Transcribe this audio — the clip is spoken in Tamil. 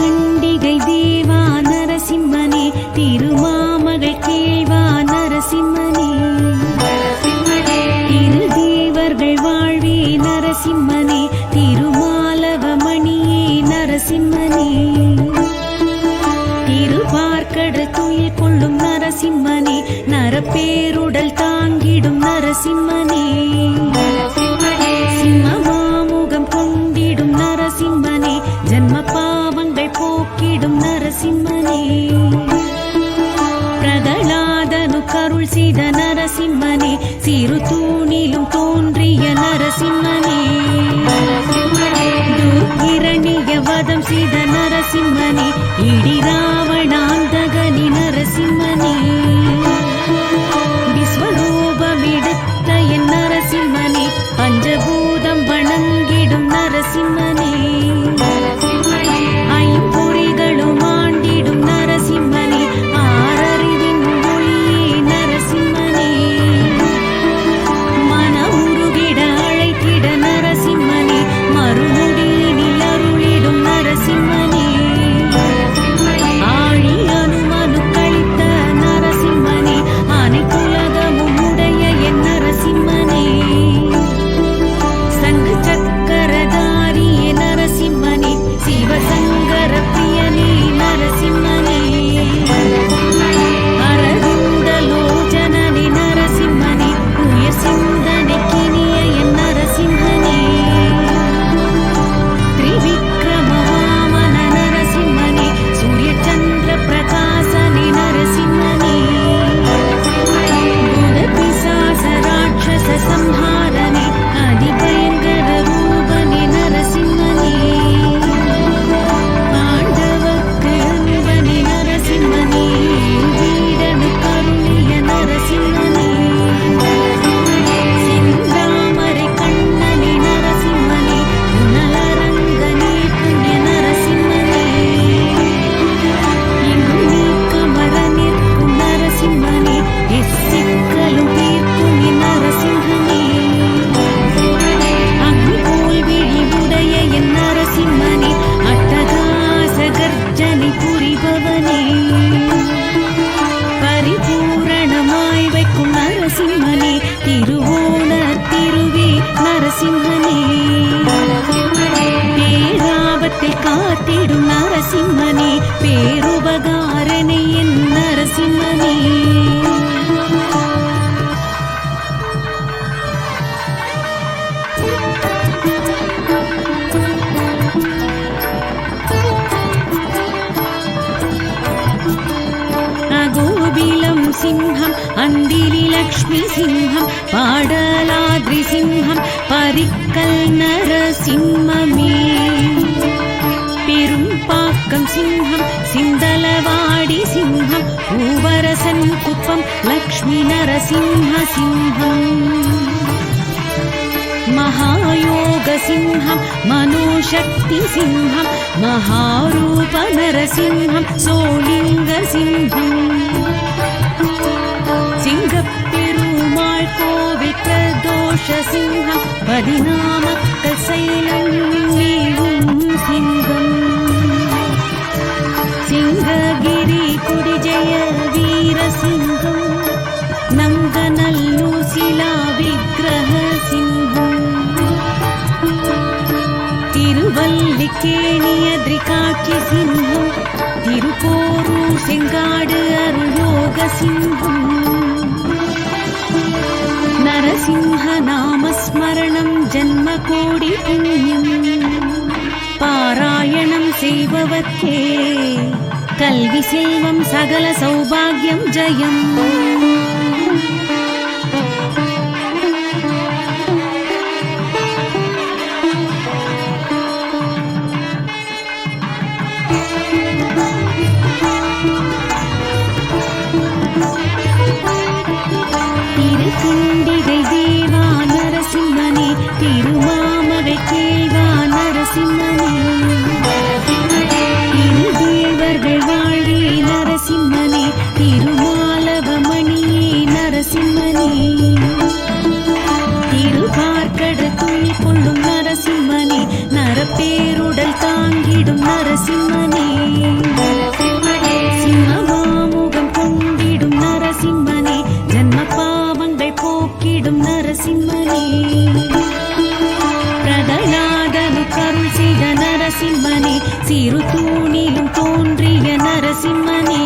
கண்டிகை தேவா நரசிம்மனே திருமாமகள் கேள்வா நரசிம்மனே. இரு தேவர்கள் வாழ்வே நரசிம்மனே திருமாலவ மணியே நரசிம்மனே. திருவார்க்கடல் துயில் கொள்ளும் நரசிம்மனே நரப்பேருடல் தாங்கிடும் நரசிம்மனே. சிம்மமா பாவங்கள் போக்கிடும் நரசிம்மனே. பிரகலாதனு கருள் செய்த நரசிம்மனே சிறு தூணிலும் தோன்றிய நரசிம்மனே. துர்கிரணிய வதம் செய்த நரசிம்மனே இடிராவணாந்தகனி நரசிம்மனே. நரசிம்மனே திருவோண திருவே நரசிம்மனே. பேராபத்தை காத்திடும் நரசிம்மனே பேர் சிம்ஹம் அந்திரி லக்ஷ்மி சிம்ஹம் பாடலாத்ரி சிம்ஹம் பரிக்கல் நரசிம்மமே பெரும் பாக்கம் சிம்ஹம் சிந்தலவாடி சிம்ஹம் பூவரசன் குப்பம் லக்ஷ்மி நரசிம்ம சிம்ஹம் महायोगसिंहं मनोशक्तिसिंहं महारूपनरसिंहं सोलिङ्गसिंहम् பிரதோஷசிங்கம் பதினாமக்கள் சைலம் மேவும் சிங்கம். சிங்ககிரி குடிஜய வீரசிங்கம் நங்கநல்லூர் சிலா விக்கிரக சிங்கம். திருவல்லிக்கேணியத்ரிகாட்சி சிங்கம் திருப்போரூர் செங்காடு அருள்யோக சிங்கம். நரசிம்ஹ நாமஸ்மரணம் ஜன்ம கோடி புண்ணியம். பாராயணம் செய்பவர்க்கே நரசிம்மனே சிறு தூணிலும் தோன்றிய நரசிம்மனே.